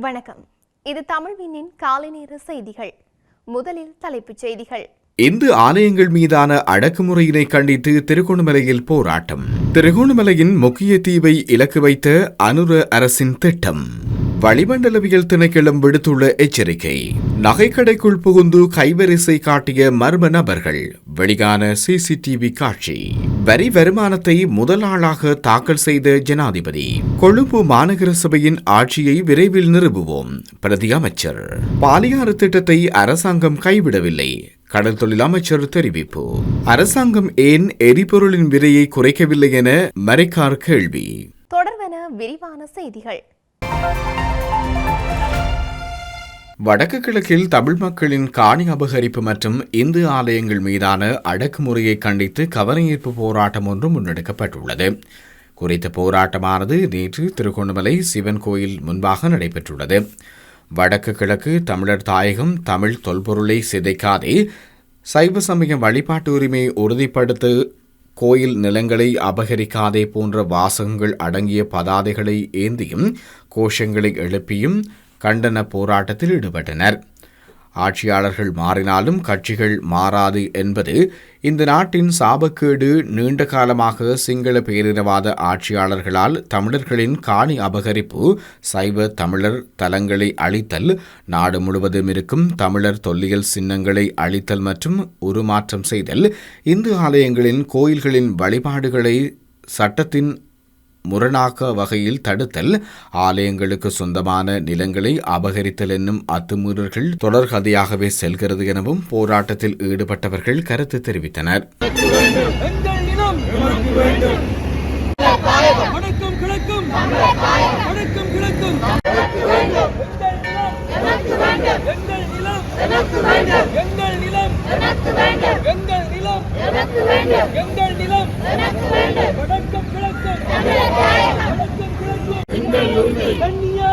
வணக்கம். இது தமிழ்வினின் காலை நேர செய்திகள். முதலில் தலைப்புச் செய்திகள். இந்து ஆலயங்கள் மீதான அடக்குமுறையினை கண்டித்து திருகோணமலையில் போராட்டம். திருகோணமலையின் முக்கிய தீவை இலக்கு வைத்த அனுர அரசின் திட்டம். வளிமண்டலவியல் திணைக்களம் விடுத்துள்ள எச்சரிக்கை நகைக்கடைக்குள் புகுந்து கைவரிசை காட்டிய மர்ம நபர்கள் வெளியான சிசிடிவி காட்சி. வரி வருமானத்தை முதல் ஆளாக தாக்கல் செய்த ஜனாதிபதி கொழும்பு மாநகர சபையின் ஆட்சியை விரைவில் நிறுவுவோம் பிரதி அமைச்சர். பாலியாறு திட்டத்தை அரசாங்கம் கைவிடவில்லை கடல் தொழில் அமைச்சர் தெரிவிப்பு. அரசாங்கம் ஏன் எரிபொருளின் விலையை குறைக்கவில்லை என மறைக்கார் கேள்வி. தொடர்வன விரிவான செய்திகள். வடக்கு கிழக்கில் தமிழ் மக்களின் காணி அபகரிப்பு மற்றும் இந்து ஆலயங்கள் மீதான அடக்குமுறையை கண்டித்து கவனஈர்ப்பு போராட்டம் ஒன்று முன்னெடுக்கப்பட்டுள்ளது. குறித்த போராட்டமானது நேற்று திருகோணமலை சிவன் கோயில் முன்பாக நடைபெற்றுள்ளது. வடக்கு கிழக்கு தமிழர் தாயகம் தமிழ் தொல்பொருளை சிதைக்காதே சைவ சமய வழிபாட்டு உரிமையை உறுதிப்படுத்த கோயில் நிலங்களை அபகரிக்காதே போன்ற வாசகங்கள் அடங்கிய பதாதைகளை ஏந்தியும் கோஷங்களை எழுப்பியும் கண்டன போராட்டத்தில் ஈடுபட்டனர். ஆட்சியாளர்கள் மாறினாலும் கட்சிகள் மாறாது என்பது இந்த நாட்டின் சாபக்கேடு. நீண்ட காலமாக சிங்கள பேரினவாத ஆட்சியாளர்களால் தமிழர்களின் காணி அபகரிப்பு சைவ தமிழர் தலங்களை அழித்தல் நாடு முழுவதும் இருக்கும் தமிழர் தொல்லியல் சின்னங்களை அழித்தல் மற்றும் உருமாற்றம் செய்தல் இந்து ஆலயங்களின் கோயில்களின் வழிபாடுகளை சட்டத்தின் முரணாக்க வகையில் தடுத்தல் ஆலயங்களுக்கு சொந்தமான நிலங்களை அபகரித்தல் என்னும் அத்துமீறல்கள் தொடர்கதையாகவே செல்கிறது எனவும் போராட்டத்தில் ஈடுபட்டவர்கள் கருத்து தெரிவித்தனர் எங்கள் நிலம் எங்கள் நிலம் எங்கள் நிலம் எங்கள் நிலம் வடக்கும் கிழக்கும் வடக்கும் கிழக்கும் கன்னியா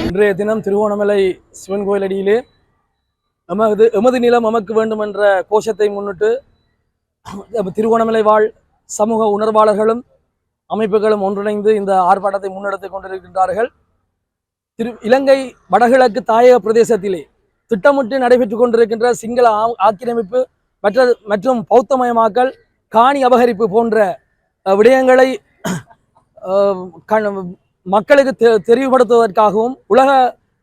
இன்றைய தினம் திருவோணமலை சிவன் கோயிலடியிலே எமது எமது நிலம் எமக்கு வேண்டும் என்ற கோஷத்தை முன்னிட்டு திருவோணமலை வாழ் சமூக உணர்வாளர்களும் அமைப்புகளும் ஒன்றிணைந்து இந்த ஆர்ப்பாட்டத்தை முன்னெடுத்துக் கொண்டிருக்கின்றார்கள். திரு இலங்கை வடகிழக்கு தாயக பிரதேசத்திலே திட்டமிட்டு நடைபெற்றுக் கொண்டிருக்கின்ற சிங்கள ஆ- ஆக்கிரமிப்பு மற்ற மற்றும் பௌத்தமயமாக்கல் காணி அபகரிப்பு போன்ற விடயங்களை கண்- மக்களுக்கு தெ- தெரிவுபடுத்துவதற்காகவும் உலக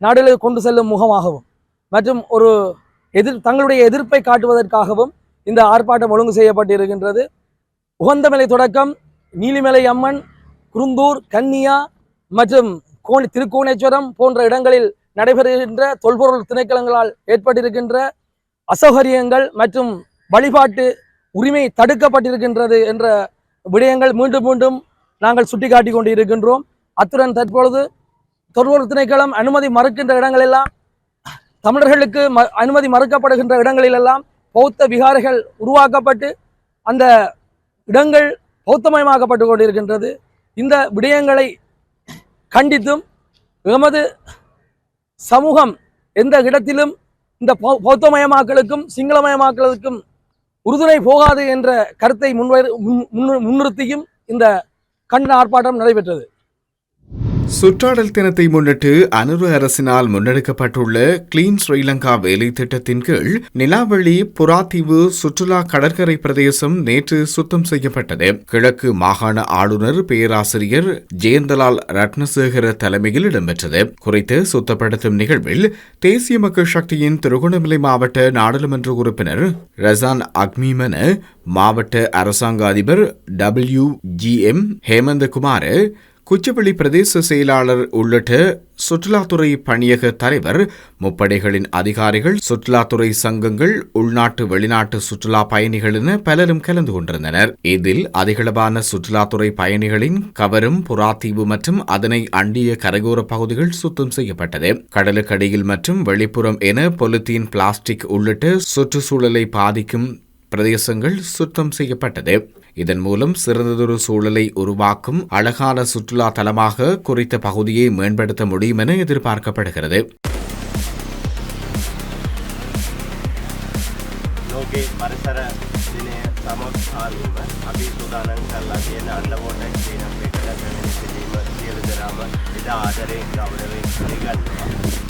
நாடுகளுக்கு கொண்டு செல்லும் முகமாகவும் மற்றும் ஒரு எதிர் தங்களுடைய எதிர்ப்பை காட்டுவதற்காகவும் இந்த ஆர்ப்பாட்டம் ஒழுங்கு செய்யப்பட்டிருக்கின்றது. உகந்தமலை தொடக்கம் நீலிமலை அம்மன் குருந்தூர் கன்னியா மற்றும் கோணி திருக்கோணேஸ்வரம் போன்ற இடங்களில் நடைபெறுகின்ற தொல்பொருள் திணைக்களங்களால் ஏற்பட்டிருக்கின்ற அசௌகரியங்கள் மற்றும் வழிபாட்டு உரிமை தடுக்கப்பட்டிருக்கின்றது என்ற விடயங்கள் மீண்டும் மீண்டும் நாங்கள் சுட்டிக்காட்டி கொண்டு இருக்கின்றோம் அத்துடன் தற்பொழுது தொல்பொருள் திணைக்களம் அனுமதி மறுக்கின்ற இடங்களெல்லாம் தமிழர்களுக்கு ம அனுமதி மறுக்கப்படுகின்ற இடங்களிலெல்லாம் பௌத்த விகாரைகள் உருவாக்கப்பட்டு அந்த இடங்கள் பௌத்தமயமாக்கப்பட்டு கொண்டிருக்கின்றது. இந்த விடயங்களை கண்டித்தும் எமது சமூகம் எந்த இடத்திலும் இந்த பௌ- பௌத்தமயமாக்கலுக்கும் சிங்களமயமாக்கலுக்கும் உறுதுணை போகாது என்ற கருத்தை முன்வை முன்- முன்னிறுத்தியும் இந்த கண்டன ஆர்ப்பாட்டம் நடைபெற்றது. சுற்றாடல் தினத்தை முன்னிட்டு அனுரு அரசினால் முன்னெடுக்கப்பட்டுள்ள கிளீன் ஸ்ரீலங்கா வேலை திட்டத்தின் கீழ் நிலாவளி புறாத்தீவு சுற்றுலா கடற்கரை பிரதேசம் நேற்று சுத்தம் செய்யப்பட்டது. கிழக்கு மாகாண ஆளுநர் பேராசிரியர் ஜெயந்தலால் ரத்னசேகர தலைமையில் இடம்பெற்றது. குறித்து சுத்தப்படுத்தும் நிகழ்வில் தேசிய மக்கள் சக்தியின் திருகோணமலை மாவட்ட நாடாளுமன்ற உறுப்பினர் ரசான் அக்மீமன மாவட்ட அரசாங்க அதிபர் W G M Hemanthakumar Kuchchaveli பிரதேச செயலாளர் உள்ளிட்ட சுற்றுலாத்துறை பணியக தலைவர் முப்படைகளின் அதிகாரிகள் சுற்றுலாத்துறை சங்கங்கள் உள்நாட்டு வெளிநாட்டு சுற்றுலா பயணிகள் என பலரும் கலந்து கொண்டிருந்தனர். இதில் அதிகளவான சுற்றுலாத்துறை பயணிகளின் கவரும் புறாத்தீவு மற்றும் அதனை அண்டிய கரையோர பகுதிகள் சுத்தம் செய்யப்பட்டது. கடலுக்கடியில் மற்றும் வெளிப்புறம் என பொலித்தீன் பிளாஸ்டிக் உள்ளிட்ட சுற்றுச்சூழலை பாதிக்கும் பிரதேசங்கள் சுத்தம் செய்யப்பட்டது. இதன் மூலம் சிறந்ததொரு சூழலை உருவாக்கும் அழகான சுற்றுலா தலமாக குறித்த பகுதியை மேம்படுத்த முடியும் என எதிர்பார்க்கப்படுகிறது ලෝකේ පරිසර දිනය සමත්හාවීම අපි සූදානන් කරලා තියෙන අන්ඩවෝට ක්ෂීන එකට පැමිණි සිටීම සියලු දෙනාම ඉතා ආදරයෙන් ගෞරවයෙන් පිළිගන්නවා.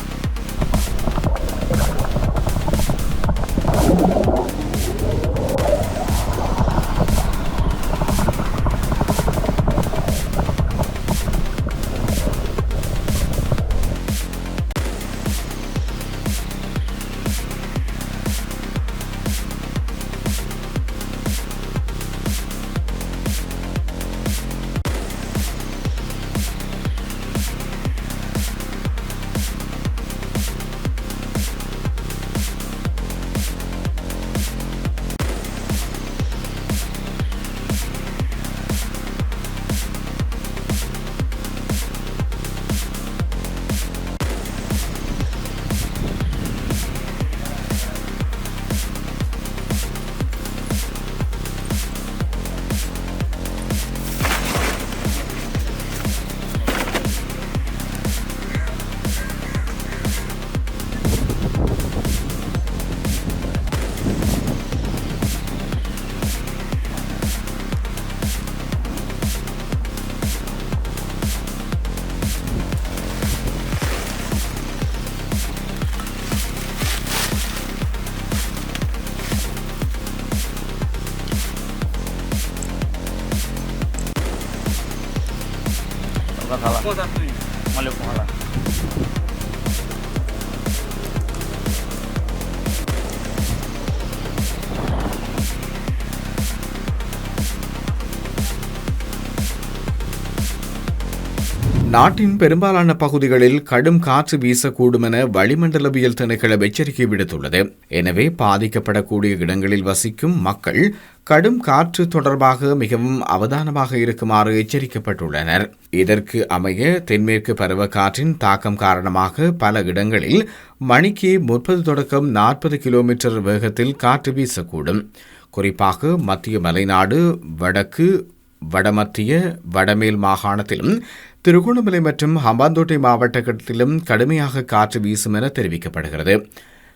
Acabou da Twitch. நாட்டின் பெரும்பாலான பகுதிகளில் கடும் காற்று வீசக்கூடும் என வளிமண்டலவியல் திணைக்களம் எச்சரிக்கை விடுத்துள்ளது. எனவே பாதிக்கப்படக்கூடிய இடங்களில் வசிக்கும் மக்கள் கடும் காற்று தொடர்பாக மிகவும் அவதானமாக இருக்குமாறு எச்சரிக்கப்பட்டுள்ளனர். இதற்கு அமைய தென்மேற்கு பருவக்காற்றின் தாக்கம் காரணமாக பல இடங்களில் மணிக்கு முப்பது தொடக்கம் நாற்பது கிலோமீட்டர் வேகத்தில் காற்று வீசக்கூடும். குறிப்பாக மத்திய மலைநாடு வடக்கு வடமத்திய வடமேல் மாகாணத்திலும் திருகோணமலை மற்றும் ஹம்பாந்தோட்டை மாவட்டத்திலும் கடுமையாக காற்று வீசும் என தெரிவிக்கப்படுகிறது.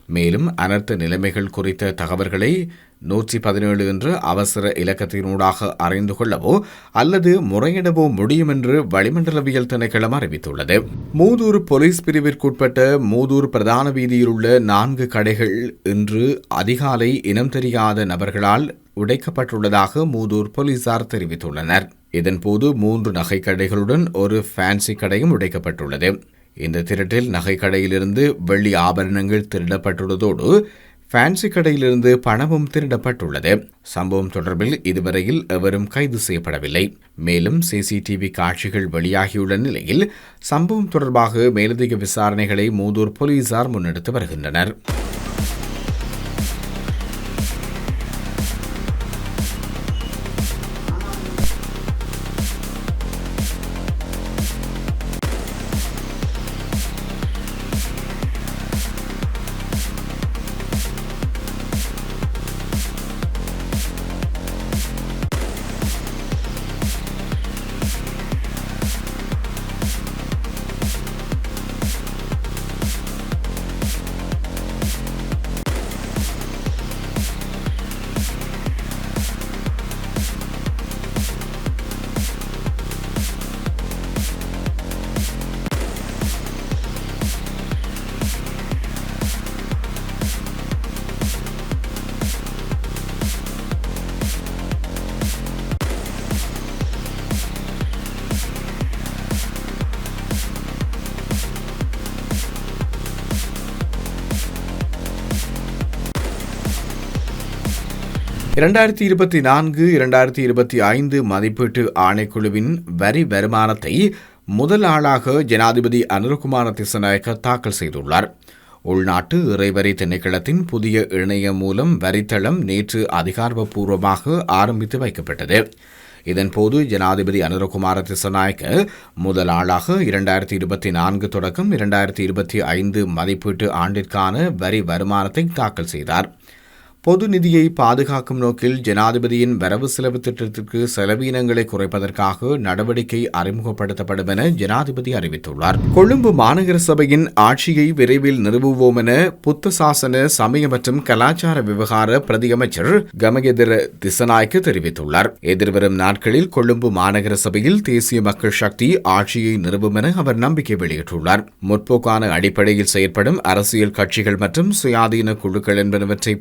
மேலும் அனர்த்த நிலைமைகள் குறித்த தகவல்களை நூற்றி பதினேழு என்ற அவசர இலக்கத்தினூடாக அறிந்து கொள்ளவோ அல்லது முறையிடவோ முடியும் என்று வளிமண்டலவியல் திணைக்களம் அறிவித்துள்ளது. மூதூர் போலீஸ் பிரிவிற்குட்பட்ட மூதூர் பிரதான வீதியில் உள்ள நான்கு கடைகள் இன்று அதிகாலை இனம் தெரியாத நபர்களால் உடைக்கப்பட்டுள்ளதாக மூதூர் போலீசார் தெரிவித்துள்ளனர். இதன்போது மூன்று நகைக்கடைகளுடன் ஒரு ஃபேன்சி கடையும் உடைக்கப்பட்டுள்ளது. இந்த திருட்டில் நகைக்கடையிலிருந்து வெள்ளி ஆபரணங்கள் திருடப்பட்டுள்ளதோடு ஃபேன்சி கடையிலிருந்து பணமும் திருடப்பட்டுள்ளது. சம்பவம் தொடர்பில் இதுவரையில் எவரும் கைது செய்யப்படவில்லை. மேலும் சிசிடிவி காட்சிகள் வெளியாகியுள்ள நிலையில் சம்பவம் தொடர்பாக மேலதிக விசாரணைகளை மூதூர் போலீசார் முன்னெடுத்து வருகின்றனர். இரண்டாயிரத்தி இருபத்தி நான்கு இரண்டாயிரத்தி இருபத்தி ஐந்து மதிப்பீட்டு ஆணைக்குழுவின் வரி வருமானத்தை முதல் ஆளாக ஜனாதிபதி அனுரகுமார திசநாயக்க தாக்கல் செய்துள்ளார். உள்நாட்டு இறைவரி திணைக்களத்தின் புதிய இணையம் மூலம் வரித்தளம் நேற்று அதிகாரப்பூர்வமாக ஆரம்பித்து வைக்கப்பட்டது. இதன்போது ஜனாதிபதி அனுரகுமார திசநாயக்க முதல் ஆளாக இரண்டாயிரத்தி இருபத்தி நான்கு தொடக்கம் இரண்டாயிரத்தி இருபத்தி ஐந்து மதிப்பீட்டு ஆண்டிற்கான வரி வருமானத்தை தாக்கல் செய்தார். பொது நிதியை பாதுகாக்கும் நோக்கில் ஜனாதிபதியின் வரவு செலவு திட்டத்திற்கு செலவீனங்களை குறைப்பதற்காக நடவடிக்கை அறிமுகப்படுத்தப்படும் என ஜனாதிபதி அறிவித்துள்ளார். கொழும்பு மாநகர சபையின் ஆட்சியை விரைவில் நிறுவுவோம் என புத்த சாசன சமய மற்றும் கலாச்சார விவகார பிரதியமைச்சர் கமகெதிர திசநாயக்க தெரிவித்துள்ளார். எதிர்வரும் நாட்களில் கொழும்பு மாநகர சபையில் தேசிய மக்கள் சக்தி ஆட்சியை நிறுவும் என அவர் நம்பிக்கை வெளியிட்டுள்ளார். முற்போக்கான அடிப்படையில் செயற்படும் அரசியல் கட்சிகள் மற்றும் சுயாதீன குழுக்கள் என்பனவற்றை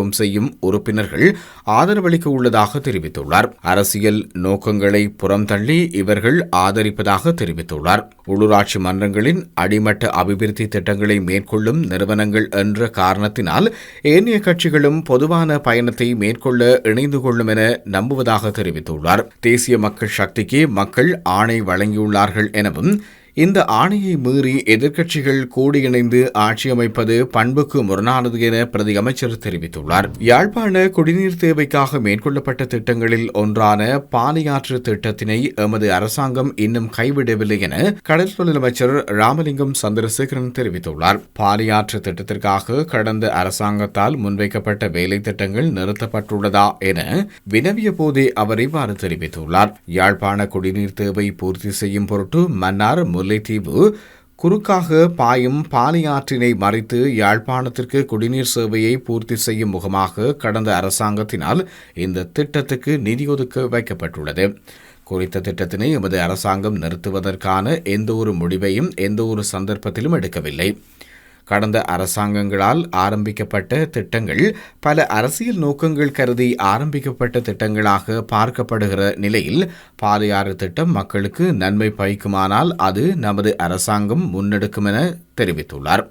பிரதிநிதித்துவம் செய்யும் உறுப்பினர்கள் ஆதரவளிக்க உள்ளதாக தெரிவித்துள்ளார். அரசியல் நோக்கங்களை புறந்தள்ளி இவர்கள் ஆதரிப்பதாக தெரிவித்துள்ளார். உள்ளூராட்சி மன்றங்களின் அடிமட்ட அபிவிருத்தி திட்டங்களை மேற்கொள்ளும் நிறுவனங்கள் என்ற காரணத்தினால் ஏனைய கட்சிகளும் பொதுவான பயணத்தை மேற்கொள்ள இணைந்து கொள்ளும் என நம்புவதாக தெரிவித்துள்ளார். தேசிய மக்கள் சக்திக்கு மக்கள் ஆணை வழங்கியுள்ளார்கள் எனவும் இந்த ஆணையை மீறி எதிர்க்கட்சிகள் கூடியிணைந்து ஆட்சி அமைப்பது பண்புக்கு முரணானது என பிரதி அமைச்சர் தெரிவித்துள்ளார். யாழ்ப்பாண குடிநீர் தேவைக்காக மேற்கொள்ளப்பட்ட திட்டங்களில் ஒன்றான பாலியாற்று திட்டத்தினை எமது அரசாங்கம் இன்னும் கைவிடவில்லை என கடல் தொழில் அமைச்சர் ராமலிங்கம் சந்திரசேகரன் தெரிவித்துள்ளார். பாலியாற்று திட்டத்திற்காக கடந்த அரசாங்கத்தால் முன்வைக்கப்பட்ட வேலை திட்டங்கள் நிறுத்தப்பட்டுள்ளதா என வினவிய போதே அவர் இவ்வாறு தெரிவித்துள்ளார். யாழ்ப்பாண குடிநீர் தேவை பூர்த்தி செய்யும் பொருட்டு மன்னார் முல்லைத்தீவு குறுக்காக பாயும் பாலியாற்றினை மறைத்து யாழ்ப்பாணத்திற்கு குடிநீர் சேவையை பூர்த்தி செய்யும் முகமாக கடந்த அரசாங்கத்தினால் இந்த திட்டத்துக்கு நிதி ஒதுக்க வைக்கப்பட்டுள்ளது. குறித்த திட்டத்தினை எமது அரசாங்கம் நிறுத்துவதற்கான எந்த ஒரு முடிவையும் எந்த ஒரு சந்தர்ப்பத்திலும் எடுக்கவில்லை. கடந்த அரசாங்கங்களால் ஆரம்பிக்கப்பட்ட திட்டங்கள் பல அரசியல் நோக்கங்கள் கருதி ஆரம்பிக்கப்பட்ட திட்டங்களாக பார்க்கப்படுகிற நிலையில் பாதையாறு திட்டம் மக்களுக்கு நன்மை பயக்குமானால் அது நமது அரசாங்கம் முன்னெடுக்கும் என தெரிவித்துள்ளார்.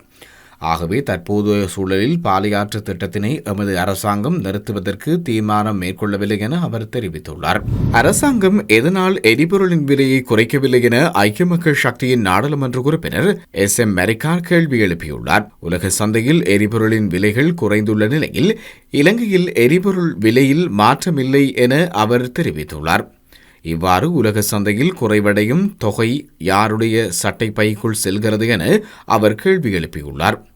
ஆகவே தற்போதைய சூழலில் பாலியாற்று திட்டத்தினை எமது அரசாங்கம் நிறுத்துவதற்கு தீர்மானம் மேற்கொள்ளவில்லை என அவர் தெரிவித்துள்ளார். அரசாங்கம் எதனால் எரிபொருளின் விலையை குறைக்கவில்லை என ஐக்கிய மக்கள் சக்தியின் நாடாளுமன்ற உறுப்பினர் எஸ். எம். மெரிக்கார் கேள்வி எழுப்பியுள்ளார். உலக சந்தையில் எரிபொருளின் விலைகள் குறைந்துள்ள நிலையில் இலங்கையில் எரிபொருள் விலையில் மாற்றமில்லை என அவர் தெரிவித்துள்ளார். இவ்வாறு உலக சந்தையில் குறைவடையும் தொகை யாருடைய சட்டை பைக்குள் செல்கிறது என அவர் கேள்வி எழுப்பியுள்ளார்.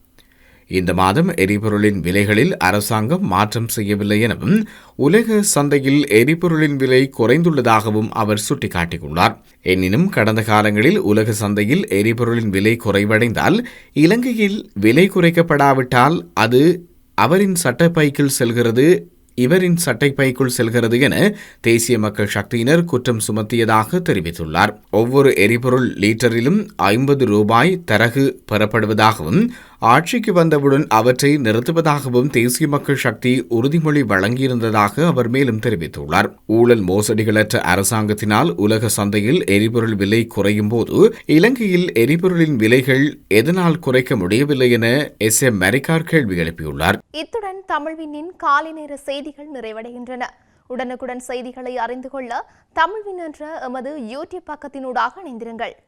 இந்த மாதம் எரிபொருளின் விலைகளில் அரசாங்கம் மாற்றம் செய்யவில்லை எனவும் உலக சந்தையில் எரிபொருளின் விலை குறைந்துள்ளதாகவும் அவர் சுட்டிக்காட்டியுள்ளார். எனினும் கடந்த காலங்களில் உலக சந்தையில் எரிபொருளின் விலை குறைவடைந்தால் இலங்கையில் விலை குறைக்கப்படாவிட்டால் அது அவரின் சட்டப்பைக்குள் செல்கிறது இவரின் சட்டைப்பைக்குள் செல்கிறது என தேசிய மக்கள் சக்தியினர் குற்றம் சுமத்தியதாக தெரிவித்துள்ளார். ஒவ்வொரு எரிபொருள் லீட்டரிலும் ஐம்பது ரூபாய் தரகு பெறப்படுவதாகவும் ஆட்சிக்கு வந்தவுடன் அவற்றை நிறுத்துவதாகவும் தேசிய மக்கள் சக்தி உறுதிமொழி வழங்கியிருந்ததாக அவர் மேலும் தெரிவித்துள்ளார். ஊழல் மோசடிகளற்ற அரசாங்கத்தினால் உலக சந்தையில் எரிபொருள் விலை குறையும் போது இலங்கையில் எரிபொருளின் விலைகள் எதனால் குறைக்க முடியவில்லை என எஸ். எம். மெரிக்கார் கேள்வி எழுப்பியுள்ளார். இத்துடன் தமிழ்வினின் காலை நேர செய்திகள் நிறைவடைகின்றன. உடனுக்குடன் செய்திகளை அறிந்து கொள்ள தமிழ்வின் என்ற எமது யூடியூப் பக்கத்தினூடாக இணைந்திருங்கள்.